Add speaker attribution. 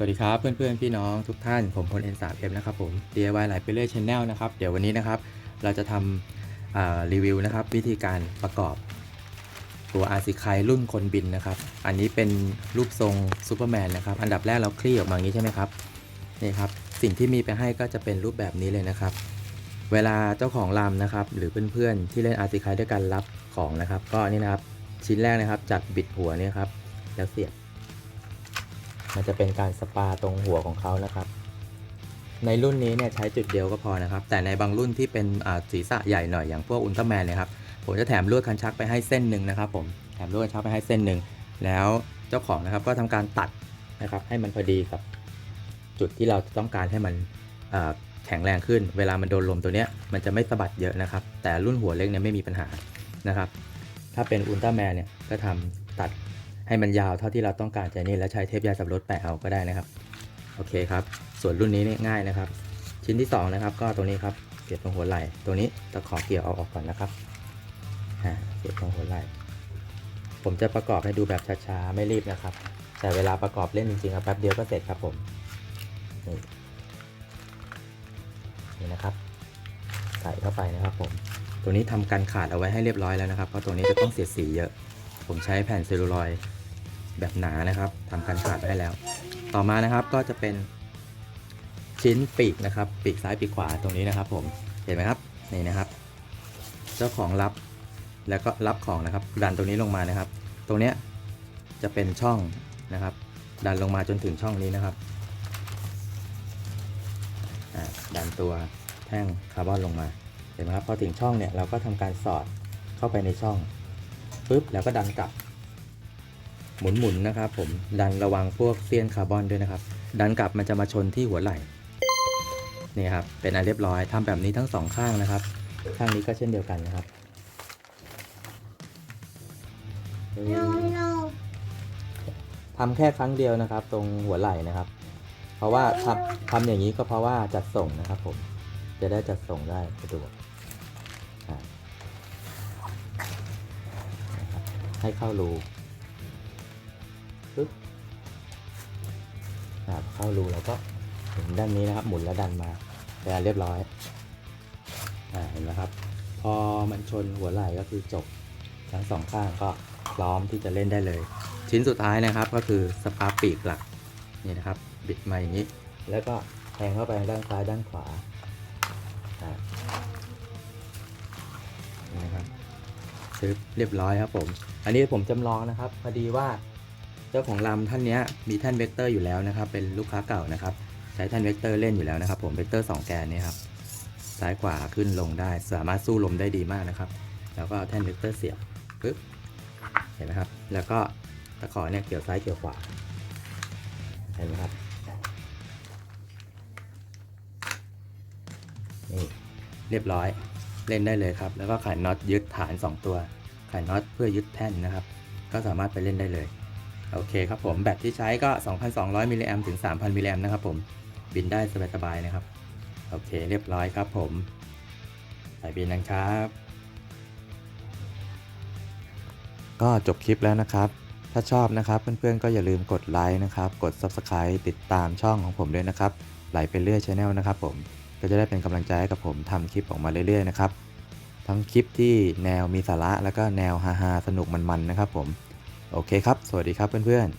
Speaker 1: สวัสดีครับเพื่อนๆพี่น้องทุกท่านผมพล N3M นสามเอฟนะครับผม DIY หลายไปเรื่อย Channel นะครับเดี๋ยววันนี้นะครับเราจะทำรีวิวนะครับวิธีการประกอบตัวอาร์ซิคายรุ่นคนบินนะครับ อันนี้เป็นรูปทรงซูเปอร์แมนนะครับ อันดับแรกเราคลี่ออกมาอย่างนี้ใช่ไหมครับนี่ครับสิ่งที่มีไปให้ก็จะเป็นรูปแบบนี้เลยนะครับ เวลาเจ้าของลำนะครับ หรือเพื่อนๆที่เล่นอาร์ซิคายด้วยกันรับของนะครับ ก็นี่นะครับชิ้นแรกนะครับจัดบิดหัวเนี่ยครับแล้วเสียบ มันจะเป็นการสปาตรงหัวของเขานะครับ ในรุ่นนี้เนี่ยใช้จุดเดียวก็พอนะครับ แต่ในบางรุ่นที่เป็นอ่าศีรษะใหญ่หน่อยอย่างพวกอุลตร้าแมนเนี่ยครับผมจะแถมลวดคันชักไปให้เส้นหนึ่งนะครับ ผมแถมลวดคันชักไปให้เส้นหนึ่งแล้วเจ้าของนะครับก็ทำการตัดนะครับให้มันพอดีกับจุดที่เราต้องการให้มันอ่าแข็งแรงขึ้น เวลามันโดนลมตัวเนี้ยมันจะไม่สะบัดเยอะนะครับ แต่รุ่นหัวเล็กเนี่ยไม่มีปัญหานะครับ ถ้าเป็นอุลตร้าแมนเนี่ยก็ทำตัด ให้มันยาวเท่าที่เราต้องการจะนี่แล้วใช้เทปยาสับรดแปะเอาก็ได้นะครับ โอเคครับ ส่วนรุ่นนี้นี่ง่ายนะครับ ชิ้นที่ 2 นะครับ ก็ตรงนี้ครับเสียบตรงหัวไหล่ตัวนี้ตะขอเกี่ยวเอาออกก่อนนะครับเสียบตรงหัวไหล่ผมจะประกอบให้ดูแบบช้าๆไม่รีบนะครับ แต่เวลาประกอบเล่นจริงๆครับแป๊บเดียวก็เสร็จครับผมนี่นี่นะครับใส่เข้าไปนะครับผม ตัวนี้ทำกันขาดเอาไว้ให้เรียบร้อยแล้วนะครับ เพราะตัวนี้จะต้องเสียดสีเยอะ ผมใช้แผ่นเซลลูลอยด์ แบบหนานะครับทำกันขาดให้แล้ว ต่อมานะครับก็จะเป็นชิ้นปีกนะครับ ปีกซ้ายปีกขวาตรงนี้นะครับ ผมเห็นไหมครับนี่นะครับ เจ้าของรับแล้วก็รับของนะครับ ดันตรงนี้ลงมานะครับ ตรงเนี้ยจะเป็นช่องนะครับ ดันลงมาจนถึงช่องนี้นะครับดันตัวแท่งคาร์บอนลงมาเห็นไหมครับพอถึงช่องเนี่ยเราก็ทำการสอดเข้าไปในช่องปุ๊บแล้วก็ดันกลับ หมุนๆนะครับผมดันระวังพวกเสี้ยนคาร์บอนด้วยนะครับ ดันกลับมันจะมาชนที่หัวไหล่นี่ครับเป็นอันเรียบร้อยทำแบบนี้ทั้งสองข้างนะครับ ข้างนี้ก็เช่นเดียวกันนะครับ
Speaker 2: no no
Speaker 1: ทำแค่ครั้งเดียวนะครับ ตรงหัวไหล่นะครับ เพราะว่าทำทำอย่างนี้ก็เพราะว่าจัดส่งนะครับ ผมจะได้จัดส่งได้สะดวกให้เข้ารู ปึ๊บครับเข้ารูแล้วก็หมุนด้านนี้นะครับ หมุนแล้วดันมาเป็นอันเรียบร้อยอ่าเห็นไหมครับ พอมันชนหัวไหล่ก็คือจบทั้งสองข้างก็พร้อมที่จะเล่นได้เลย ชิ้นสุดท้ายนะครับก็คือสปาปีกหลักนี่นะครับ บิดมาอย่างนี้ แล้วก็แทงเข้าไปด้านซ้ายด้านขวาอ่านะครับซื้อเรียบร้อยครับผม อันนี้ผมจำลองนะครับ พอดีว่า เจ้าของลำท่านนี้มีแท่นเวกเตอร์อยู่แล้วนะครับ เป็นลูกค้าเก่านะครับ ใช้แท่นเวกเตอร์เล่นอยู่แล้วนะครับผมเวกเตอร์ 2 แกนนี่ครับซ้ายขวาขึ้นลงได้ สามารถสู้ลมได้ดีมากนะครับ แล้วก็เอาแท่นเวกเตอร์เสียบปึ๊บเห็นไหมครับ แล้วก็ตะขอเนี่ยเกี่ยวซ้ายเกี่ยวขวาเห็นไหมครับนี่เรียบร้อยเล่นได้เลยครับ แล้วก็ไขน็อตยึดฐาน 2 ตัวไขน็อตเพื่อยึดแท่นนะครับ ก็สามารถไปเล่นได้เลย โอเคครับผมแบตที่ใช้ก็ 2,200มิลลิแอมถึง 3,000มิลลิแอมนะครับผมบินได้สบายๆนะครับ โอเคเรียบร้อยครับผมใส่บินนะครับ ก็จบคลิปแล้วนะครับ ถ้าชอบนะครับ เพื่อนๆก็อย่าลืมกดไลค์นะครับ กด Subscribe ติดตามช่องของผมด้วยนะครับ ไหลไปเรื่อยช n แนลนะครับผมก็จะได้เป็นกำลังใจให้กับผมทำคลิปออกมาเรื่อยๆนะครับ ทั้งคลิปที่แนวมีสาระแล้วก็แนวฮาๆสนุกมันๆนะครับผม โอเคครับ สวัสดีครับเพื่อนๆ